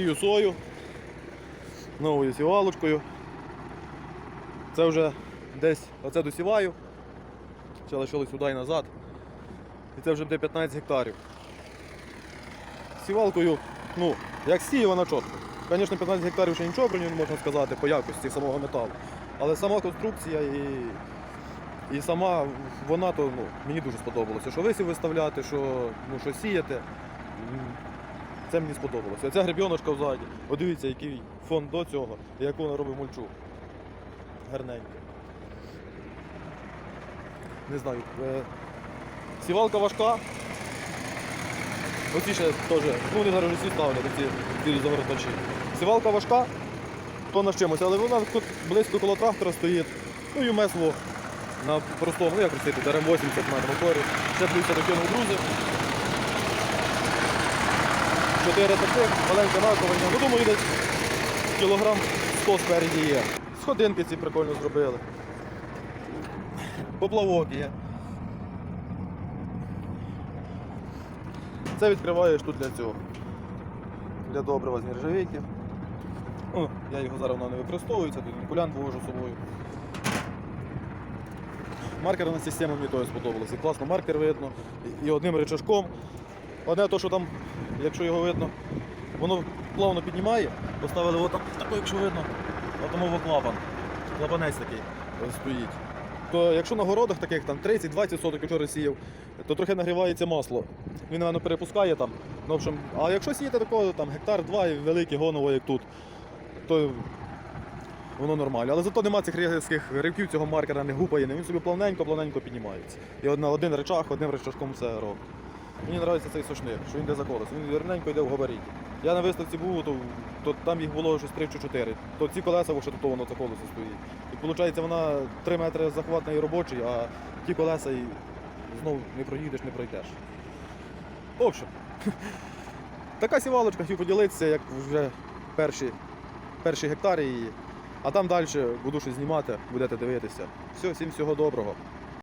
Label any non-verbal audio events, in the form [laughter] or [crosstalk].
Сію сою новою сівалочкою. Це вже десь оце досіваю. Ще лишилось сюди і назад. І це вже буде 15 гектарів. Сівалкою, ну, як сіє, вона чітко. Звісно, 15 гектарів ще нічого про нього не можна сказати по якості самого металу. Але сама конструкція і, і сама вона то ну, мені дуже сподобалося. Що висів виставляти, що, ну, що сіяти. Це мені сподобалося. Оця гребіночка взаді. От дивіться, який фон до цього, яку вона робить мульчу. Гарненько. Не знаю. Е, сівалка важка. Оці ще теж, ну вони зараз всі ставлять, ці білі завертачі. Сівалка важка, то на чимось, але вона тут близько коло трактора стоїть. Ну і месло на простому, ну як просити, ДРМ 80 на моторі. Ще плюс я докинув грузи. Чотири таких, маленька раковина. Ну думаю, десь кілограм 100 спереді є. Сходинки ці прикольно зробили. Поплавок є. Це відкриваєш тут для цього. Для добрива з нержавійки. Ну, я його зараз не використовується, тут кулянт вивожу собою. Маркерна система мені теж сподобалася. Класно маркер видно. І одним речашком. Одне то, що там, якщо його видно, воно плавно піднімає, поставили отак, тако, якщо видно, отому клапан. Клапанець такий е, стоїть. То якщо на городах таких там 30-20 соток вчора сіяв, то трохи нагрівається масло. Він, напевно, перепускає там. Ну, в общем, а якщо сіяти такого там гектар два і велике гоново, як тут, то воно нормально. Але зато нема цих різких ривків, цього маркера не гупає, він собі плавненько, плавненько піднімається. І на один речах, одним речашком все робить. Мені подобається цей сошник, що він йде за колесо. Він рівненько йде в габаріті. Я на виставці був, то, то там їх було щось 3 чи 4. То ці колеса вже то воно це колесо стоїть. І виходить, вона 3 метри захватний і робочий, а ті колеса і знову не проїдеш, не пройдеш. В общем, [laughs] така сівалочка, хотів поділитися, як вже перші, перші гектари її. А там далі буду щось знімати, будете дивитися. Все, всім всього доброго.